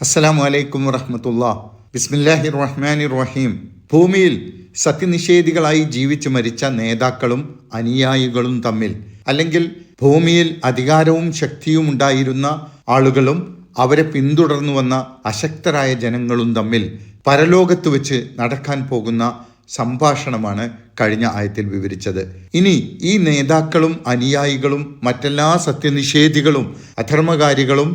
അസ്സലാമു അലൈക്കും വറഹമത്തുള്ള. ബിസ്മില്ലാഹി റഹ്മാനി റഹീം ഭൂമിയിൽ സത്യനിഷേധികളായി ജീവിച്ചു മരിച്ച നേതാക്കളും അനുയായികളും തമ്മിൽ അല്ലെങ്കിൽ ഭൂമിയിൽ അധികാരവും ശക്തിയും ഉണ്ടായിരുന്ന ആളുകളും അവരെ പിന്തുടർന്നു വന്ന അശക്തരായ ജനങ്ങളും തമ്മിൽ പരലോകത്ത് വെച്ച് നടക്കാൻ പോകുന്ന സംഭാഷണമാണ് കഴിഞ്ഞ ആയത്തിൽ വിവരിച്ചത്. ഇനി ഈ നേതാക്കളും അനുയായികളും മറ്റെല്ലാ സത്യനിഷേധികളും അധർമ്മകാരികളും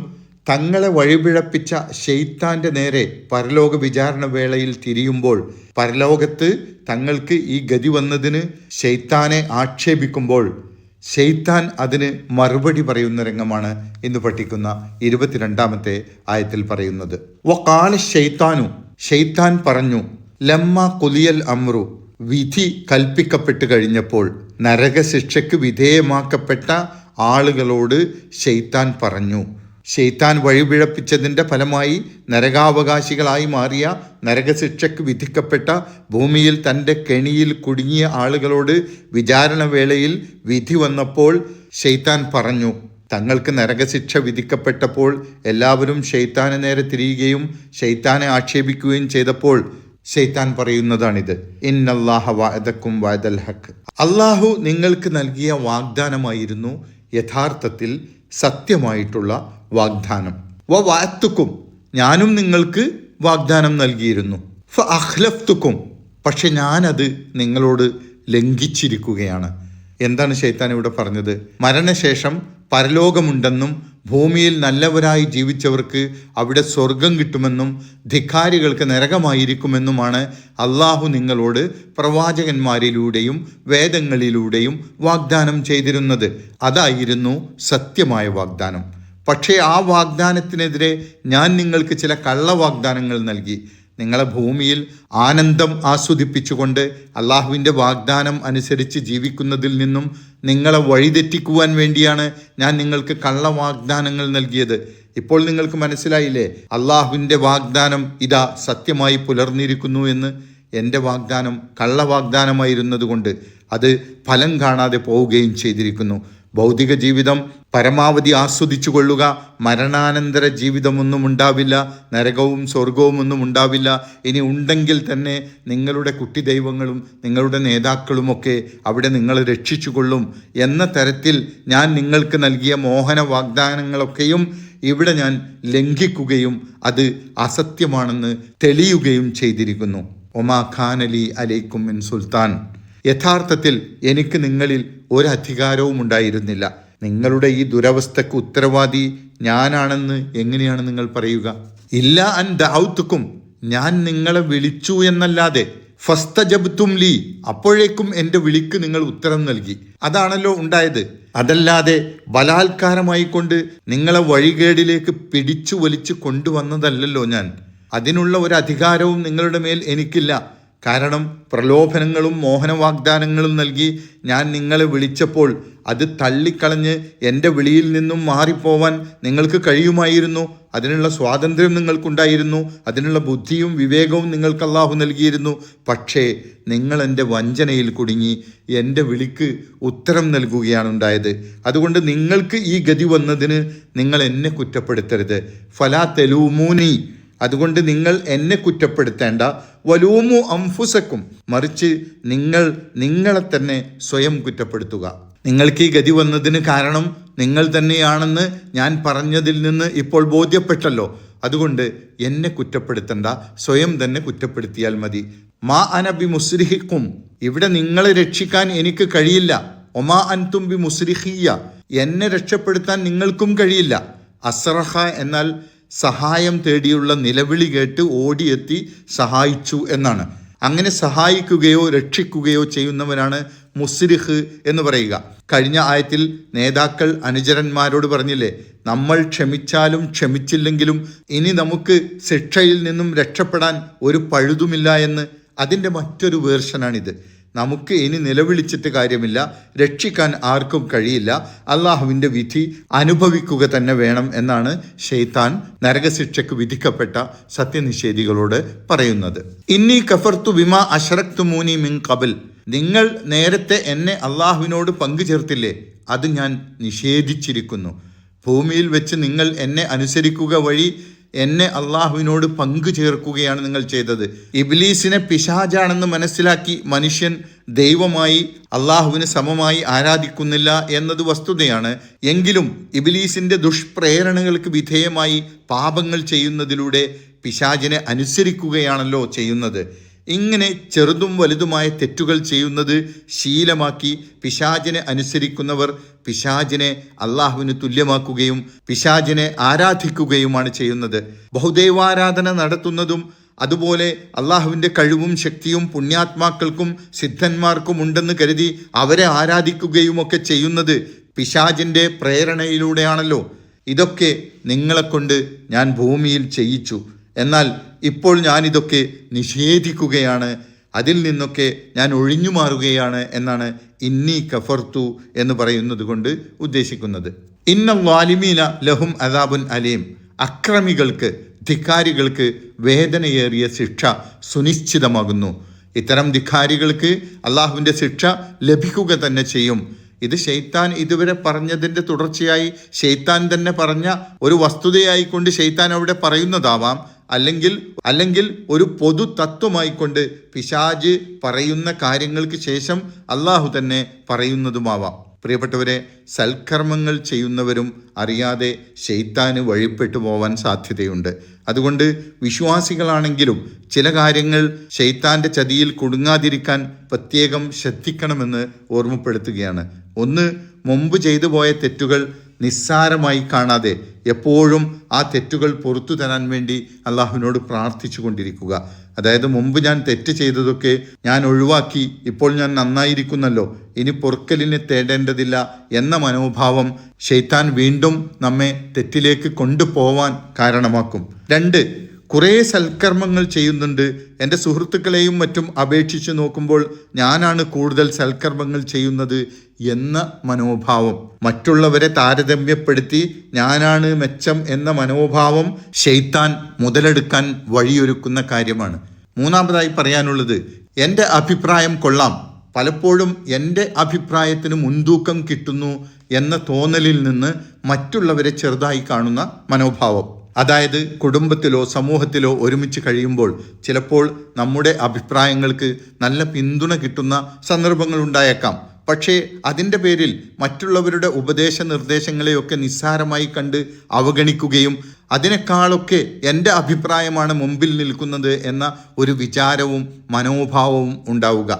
തങ്ങളെ വഴിപിഴപ്പിച്ച ഷെയ്ത്താന്റെ നേരെ പരലോക വിചാരണ വേളയിൽ തിരിയുമ്പോൾ പരലോകത്ത് തങ്ങൾക്ക് ഈ ഗതി വന്നതിന് ഷെയ്ത്താനെ ആക്ഷേപിക്കുമ്പോൾ ഷെയ്ത്താൻ അതിന് മറുപടി പറയുന്ന രംഗമാണ് ഇന്ന് പഠിക്കുന്ന ഇരുപത്തിരണ്ടാമത്തെ ആയത്തിൽ പറയുന്നത്. വക്കാല ഷെയ്ത്താനു ഷെയ്ത്താൻ പറഞ്ഞു ലമ്മ കുലിയൽ അമ്രു. വിധി കൽപ്പിക്കപ്പെട്ട് കഴിഞ്ഞപ്പോൾ നരകശിക്ഷയ്ക്ക് വിധേയമാക്കപ്പെട്ട ആളുകളോട് ഷെയ്ത്താൻ പറഞ്ഞു. ഷെയ്ത്താൻ വഴിപിഴപ്പിച്ചതിന്റെ ഫലമായി നരകാവകാശികളായി മാറിയ നരകശിക്ഷയ്ക്ക് വിധിക്കപ്പെട്ട ഭൂമിയിൽ തന്റെ കെണിയിൽ കുടുങ്ങിയ ആളുകളോട് വിചാരണവേളയിൽ വിധി വന്നപ്പോൾ ഷെയ്ത്താൻ പറഞ്ഞു തങ്ങൾക്ക് നരകശിക്ഷ വിധിക്കപ്പെട്ടപ്പോൾ എല്ലാവരും ഷെയ്ത്താനെ നേരെ തിരിയുകയും ഷെയ്ത്താനെ ആക്ഷേപിക്കുകയും ചെയ്തപ്പോൾ ഷെയ്ത്താൻ പറയുന്നതാണിത്. ഇന്നല്ലാഹ വാദക്കും വാദൽ ഹക്ക് അള്ളാഹു നിങ്ങൾക്ക് നൽകിയ വാഗ്ദാനമായിരുന്നു യഥാർത്ഥത്തിൽ സത്യമായിട്ടുള്ള വാഗ്ദാനം. വ വാത്തുക്കും ഞാനും നിങ്ങൾക്ക് വാഗ്ദാനം നൽകിയിരുന്നു. ഫ അഹ്ലഫ്തുക്കും പക്ഷെ ഞാനത് നിങ്ങളോട് ലംഘിച്ചിരിക്കുകയാണ്. എന്താണ് ശൈത്താൻ ഇവിടെ പറഞ്ഞത്? മരണശേഷം പരലോകമുണ്ടെന്നും ഭൂമിയിൽ നല്ലവരായി ജീവിച്ചവർക്ക് അവിടെ സ്വർഗം കിട്ടുമെന്നും ധിക്കാരികൾക്ക് നരകമായിരിക്കുമെന്നുമാണ് അള്ളാഹു നിങ്ങളോട് പ്രവാചകന്മാരിലൂടെയും വേദങ്ങളിലൂടെയും വാഗ്ദാനം ചെയ്തിരുന്നത്. അതായിരുന്നു സത്യമായ വാഗ്ദാനം. പക്ഷേ ആ വാഗ്ദാനത്തിനെതിരെ ഞാൻ നിങ്ങൾക്ക് ചില കള്ള വാഗ്ദാനങ്ങൾ നൽകി. നിങ്ങളെ ഭൂമിയിൽ ആനന്ദം ആസ്വദിപ്പിച്ചുകൊണ്ട് അള്ളാഹുവിന്റെ വാഗ്ദാനം അനുസരിച്ച് ജീവിക്കുന്നതിൽ നിന്നും നിങ്ങളെ വഴിതെറ്റിക്കുവാൻ വേണ്ടിയാണ് ഞാൻ നിങ്ങൾക്ക് കള്ള വാഗ്ദാനങ്ങൾ നൽകിയത്. ഇപ്പോൾ നിങ്ങൾക്ക് മനസ്സിലായില്ലേ? അള്ളാഹുവിന്റെ വാഗ്ദാനം ഇതാ സത്യമായി പുലർന്നിരിക്കുന്നു എന്ന്. എന്റെ വാഗ്ദാനം കള്ള വാഗ്ദാനമായിരുന്നതുകൊണ്ട് അത് ഫലം കാണാതെ പോവുകയും ചെയ്തിരിക്കുന്നു. ഭൗതിക ജീവിതം പരമാവധി ആസ്വദിച്ചു കൊള്ളുക മരണാനന്തര ജീവിതമൊന്നും ഉണ്ടാവില്ല. നരകവും സ്വർഗവും ഒന്നും ഉണ്ടാവില്ല. ഇനി ഉണ്ടെങ്കിൽ തന്നെ നിങ്ങളുടെ കുട്ടി ദൈവങ്ങളും നിങ്ങളുടെ നേതാക്കളുമൊക്കെ അവിടെ നിങ്ങളെ രക്ഷിച്ചു കൊള്ളും എന്ന തരത്തിൽ ഞാൻ നിങ്ങൾക്ക് നൽകിയ മോഹന വാഗ്ദാനങ്ങളൊക്കെയും ഇവിടെ ഞാൻ ലംഘിക്കുകയും അത് അസത്യമാണെന്ന് തെളിയുകയും ചെയ്തിരിക്കുന്നു. ഒമാ ഖാൻ അലി അലൈക്കും സുൽത്താൻ. യഥാർത്ഥത്തിൽ എനിക്ക് നിങ്ങളിൽ ഒരധികാരവും ഉണ്ടായിരുന്നില്ല. നിങ്ങളുടെ ഈ ദുരവസ്ഥക്ക് ഉത്തരവാദി ഞാനാണെന്ന് എങ്ങനെയാണ് നിങ്ങൾ പറയുക? ഇല്ല അൻ ദൗത്തുക്കും ഞാൻ നിങ്ങളെ വിളിച്ചു എന്നല്ലാതെ ഫസ്ത ജബ്തും ലീ അപ്പോഴേക്കും എന്റെ വിളിക്ക് നിങ്ങൾ ഉത്തരം നൽകി. അതാണല്ലോ ഉണ്ടായത്. അതല്ലാതെ ബലാത്കാരമായി കൊണ്ട് നിങ്ങളെ വഴികേടിലേക്ക് പിടിച്ചു വലിച്ചു കൊണ്ടുവന്നതല്ലല്ലോ ഞാൻ. അതിനുള്ള ഒരു അധികാരവും നിങ്ങളുടെ മേൽ എനിക്കില്ല. കാരണം പ്രലോഭനങ്ങളും മോഹന വാഗ്ദാനങ്ങളും നൽകി ഞാൻ നിങ്ങളെ വിളിച്ചപ്പോൾ അത് തള്ളിക്കളഞ്ഞ് എന്റെ വിളിയിൽ നിന്നും മാറിപ്പോവാൻ നിങ്ങൾക്ക് കഴിയുമായിരുന്നു. അതിനുള്ള സ്വാതന്ത്ര്യം നിങ്ങൾക്കുണ്ടായിരുന്നു. അതിനുള്ള ബുദ്ധിയും വിവേകവും നിങ്ങൾക്ക് അള്ളാഹു നൽകിയിരുന്നു. പക്ഷേ നിങ്ങൾ എന്റെ വഞ്ചനയിൽ കുടുങ്ങി. എന്റെ വിളിക്ക് ഉത്തരം നൽകുകയാണ് ഉണ്ടായത് അതുകൊണ്ട് നിങ്ങൾക്ക് ഈ ഗതി വന്നതിന് നിങ്ങൾ എന്നെ കുറ്റപ്പെടുത്തരുത്. ഫലാ തെലൂമൂനി. അതുകൊണ്ട് നിങ്ങൾ എന്നെ കുറ്റപ്പെടുത്തേണ്ട. വലൂമു അംഫുസക്കും. മറിച്ച് നിങ്ങൾ നിങ്ങളെ തന്നെ സ്വയം കുറ്റപ്പെടുത്തുക. നിങ്ങൾക്ക് ഈ ഗതി വന്നതിന് കാരണം നിങ്ങൾ തന്നെയാണെന്ന് ഞാൻ പറഞ്ഞതിൽ നിന്ന് ഇപ്പോൾ ബോധ്യപ്പെട്ടല്ലോ. അതുകൊണ്ട് എന്നെ കുറ്റപ്പെടുത്തണ്ട. സ്വയം തന്നെ കുറ്റപ്പെടുത്തിയാൽ മതി. മാ അനബി മുസ്രിഹിക്കും. ഇവിടെ നിങ്ങളെ രക്ഷിക്കാൻ എനിക്ക് കഴിയില്ല. ഒമാ അൻതുംബി മുസ്രിഹിയ. എന്നെ രക്ഷപ്പെടുത്താൻ നിങ്ങൾക്കും കഴിയില്ല. അസ്രഹ എന്നാൽ സഹായം തേടിയുള്ള നിലവിളി കേട്ട് ഓടിയെത്തി സഹായിച്ചു എന്നാണ്. അങ്ങനെ സഹായിക്കുകയോ രക്ഷിക്കുകയോ ചെയ്യുന്നവനാണ് മുസ്രിഹ് എന്ന് പറയുക. കഴിഞ്ഞ ആയത്തിൽ നേതാക്കൾ അനുചരന്മാരോട് പറഞ്ഞില്ലേ നമ്മൾ ക്ഷമിച്ചാലും ക്ഷമിച്ചില്ലെങ്കിലും ഇനി നമുക്ക് ശിക്ഷയിൽ നിന്നും രക്ഷപ്പെടാൻ ഒരു പഴുതുമില്ല എന്ന്. അതിന്റെ മറ്റൊരു വേർഷനാണിത്. നമുക്ക് ഇനി നിലവിളിച്ചിട്ട് കാര്യമില്ല. രക്ഷിക്കാൻ ആർക്കും കഴിയില്ല. അള്ളാഹുവിന്റെ വിധി അനുഭവിക്കുക തന്നെ വേണം എന്നാണ് ഷെയ്ത്താൻ നരകശിക്ഷയ്ക്ക് വിധിക്കപ്പെട്ട സത്യനിഷേധികളോട് പറയുന്നത്. ഇന്നീ കഫർത്തു വിമ അഷറക്തു മൂനി മിൻ കബൽ നിങ്ങൾ നേരത്തെ എന്നെ അള്ളാഹുവിനോട് പങ്കു ചേർത്തില്ലേ അത് ഞാൻ നിഷേധിച്ചിരിക്കുന്നു. ഭൂമിയിൽ വെച്ച് നിങ്ങൾ എന്നെ അനുസരിക്കുക വഴി എന്നെ അള്ളാഹുവിനോട് പങ്കു ചേർക്കുകയാണ് നിങ്ങൾ ചെയ്തത്. ഇബ്ലീസിനെ പിശാജാണെന്ന് മനസ്സിലാക്കി മനുഷ്യൻ ദൈവമായി അള്ളാഹുവിന് സമമായി ആരാധിക്കുന്നില്ല എന്നത് വസ്തുതയാണ്. എങ്കിലും ഇബിലീസിന്റെ ദുഷ്പ്രേരണകൾക്ക് വിധേയമായി പാപങ്ങൾ ചെയ്യുന്നതിലൂടെ പിശാജിനെ അനുസരിക്കുകയാണല്ലോ ചെയ്യുന്നത്. ഇങ്ങനെ ചെറുതും വലുതുമായ തെറ്റുകൾ ചെയ്യുന്നത് ശീലമാക്കി പിശാചിനെ അനുസരിക്കുന്നവർ പിശാചിനെ അള്ളാഹുവിന് തുല്യമാക്കുകയും പിശാചിനെ ആരാധിക്കുകയുമാണ് ചെയ്യുന്നത്. ബഹുദൈവാരാധന നടത്തുന്നതും അതുപോലെ അള്ളാഹുവിന്റെ കഴിവും ശക്തിയും പുണ്യാത്മാക്കൾക്കും സിദ്ധന്മാർക്കും ഉണ്ടെന്ന് കരുതി അവരെ ആരാധിക്കുകയുമൊക്കെ ചെയ്യുന്നത് പിശാചിന്റെ പ്രേരണയിലൂടെയാണല്ലോ. ഇതൊക്കെ നിങ്ങളെക്കൊണ്ട് ഞാൻ ഭൂമിയിൽ ചെയ്യിച്ചു. എന്നാൽ ഇപ്പോൾ ഞാനിതൊക്കെ നിഷേധിക്കുകയാണ്. അതിൽ നിന്നൊക്കെ ഞാൻ ഒഴിഞ്ഞു മാറുകയാണ് എന്നാണ് ഇന്നി കഫർത്തു എന്ന് പറയുന്നത് കൊണ്ട് ഉദ്ദേശിക്കുന്നത്. ഇന്ന വാലിമീന ലഹും അദാബുൻ അലീം. അക്രമികൾക്ക് ധിക്കാരികൾക്ക് വേദനയേറിയ ശിക്ഷ സുനിശ്ചിതമാകുന്നു. ഇത്തരം ധിക്കാരികൾക്ക് അള്ളാഹുവിന്റെ ശിക്ഷ ലഭിക്കുക തന്നെ ചെയ്യും. ഇത് ഷെയ്ത്താൻ ഇതുവരെ പറഞ്ഞതിന്റെ തുടർച്ചയായി ഷെയ്ത്താൻ തന്നെ പറഞ്ഞ ഒരു വസ്തുതയായിക്കൊണ്ട് ഷെയ്ത്താൻ അവിടെ പറയുന്നതാവാം. അല്ലെങ്കിൽ അല്ലെങ്കിൽ ഒരു പൊതു തത്വമായിക്കൊണ്ട് പിശാജ് പറയുന്ന കാര്യങ്ങൾക്ക് ശേഷം അള്ളാഹു തന്നെ പറയുന്നതുമാവാം. പ്രിയപ്പെട്ടവരെ സൽക്കർമ്മങ്ങൾ ചെയ്യുന്നവരും അറിയാതെ ശൈത്താന് വഴിപ്പെട്ടു പോവാൻ സാധ്യതയുണ്ട്. അതുകൊണ്ട് വിശ്വാസികളാണെങ്കിലും ചില കാര്യങ്ങൾ ശൈത്താന്റെ ചതിയിൽ കുടുങ്ങാതിരിക്കാൻ പ്രത്യേകം ശ്രദ്ധിക്കണമെന്ന് ഓർമ്മപ്പെടുത്തുകയാണ്. ഒന്ന് മുമ്പ് ചെയ്തു പോയ തെറ്റുകൾ നിസ്സാരമായി കാണാതെ എപ്പോഴും ആ തെറ്റുകൾ പുറത്തു തരാൻ വേണ്ടി അള്ളാഹുവിനോട് പ്രാർത്ഥിച്ചു കൊണ്ടിരിക്കുക. അതായത് മുമ്പ് ഞാൻ തെറ്റ് ചെയ്തതൊക്കെ ഞാൻ ഒഴിവാക്കി ഇപ്പോൾ ഞാൻ നന്നായിരിക്കുന്നല്ലോ ഇനി പൊറുക്കലിനെ തേടേണ്ടതില്ല എന്ന മനോഭാവം ഷെയ്ത്താൻ വീണ്ടും നമ്മെ തെറ്റിലേക്ക് കൊണ്ടുപോവാൻ കാരണമാക്കും. രണ്ട് കുറേ സൽക്കർമ്മങ്ങൾ ചെയ്യുന്നുണ്ട്. എന്റെ സുഹൃത്തുക്കളെയും മറ്റും അപേക്ഷിച്ച് നോക്കുമ്പോൾ ഞാനാണ് കൂടുതൽ സൽക്കർമ്മങ്ങൾ ചെയ്യുന്നത് എന്ന മനോഭാവം. മറ്റുള്ളവരെ താരതമ്യപ്പെടുത്തി ഞാനാണ് മെച്ചം എന്ന മനോഭാവം ഷെയ്ത്താൻ മുതലെടുക്കാൻ വഴിയൊരുക്കുന്ന കാര്യമാണ്. മൂന്നാമതായി പറയാനുള്ളത് എന്റെ അഭിപ്രായം കൊള്ളാം. പലപ്പോഴും എന്റെ അഭിപ്രായത്തിന് മുൻതൂക്കം കിട്ടുന്നു എന്ന തോന്നലിൽ നിന്ന് മറ്റുള്ളവരെ ചെറുതായി കാണുന്ന മനോഭാവം. അതായത് കുടുംബത്തിലോ സമൂഹത്തിലോ ഒരുമിച്ച് കഴിയുമ്പോൾ ചിലപ്പോൾ നമ്മുടെ അഭിപ്രായങ്ങൾക്ക് നല്ല പിന്തുണ കിട്ടുന്ന സന്ദർഭങ്ങൾ ഉണ്ടായേക്കാം. പക്ഷേ അതിന്റെ പേരിൽ മറ്റുള്ളവരുടെ ഉപദേശ നിർദ്ദേശങ്ങളെയൊക്കെ നിസ്സാരമായി കണ്ട് അവഗണിക്കുകയും അതിനേക്കാളൊക്കെ എന്റെ അഭിപ്രായമാണ് മുമ്പിൽ നിൽക്കുന്നത് എന്ന ഒരു വിചാരവും മനോഭാവവും ഉണ്ടാവുക.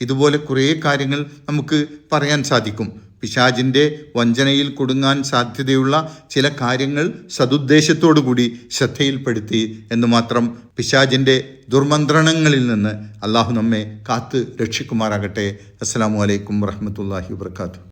ഇതുപോലെ കുറേ കാര്യങ്ങൾ നമുക്ക് പറയാൻ സാധിക്കും. പിശാജിന്റെ വഞ്ചനയിൽ കുടുങ്ങാൻ സാധ്യതയുള്ള ചില കാര്യങ്ങൾ സതുദ്ദേശത്തോടു കൂടി ശ്രദ്ധയിൽപ്പെടുത്തി എന്ന് മാത്രം പിശാജിന്റെ ദുർമന്ത്രണങ്ങളിൽ നിന്ന് അള്ളാഹു നമ്മെ കാത്ത് രക്ഷിക്കുമാറാകട്ടെ. അസ്സാം വലൈക്കും വറഹമത്തല്ലാഹി വാത്തു